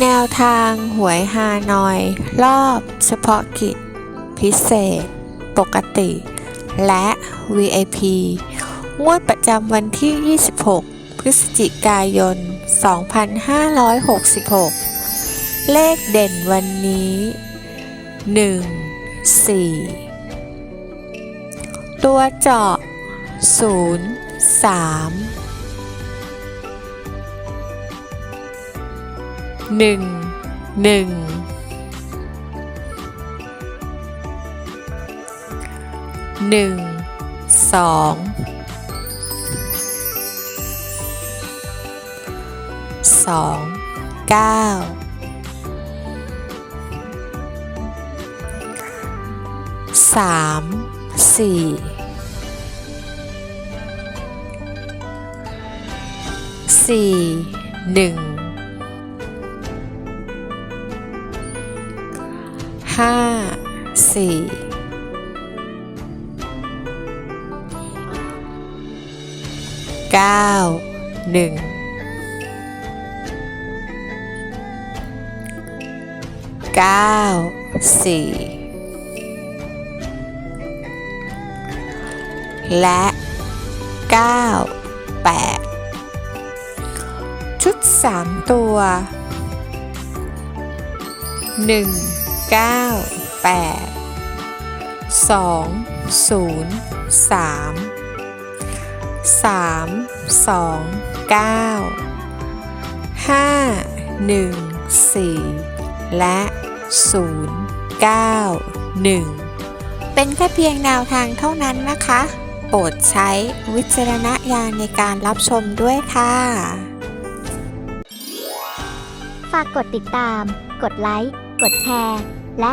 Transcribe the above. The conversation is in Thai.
แนวทางหวยฮานอย รอบเฉพาะกิจ พิเศษ ปกติ และ VIP งวดประจำวันที่ 26 พฤศจิกายน 2566 เลขเด่นวันนี้ 1 4 ตัวเจาะ 0 3 หนึ่งหนึ่งหนึ่งสองสองเก้าสามสี่สี่หนึ่ง 4เก้าหนึ่งเก้าสี่และเก้าแปดชุดสามตัวหนึ่งเก้า แปดสองศูนย์สามสามสองเก้าห้าหนึ่งสี่และศูนย์เก้าหนึ่งเป็นแค่เพียงแนวทางเท่านั้นนะคะ โปรดใช้วิจารณญาณในการรับชมด้วยค่ะ ฝากกดติดตาม กดไลค์ กดแชร์ และ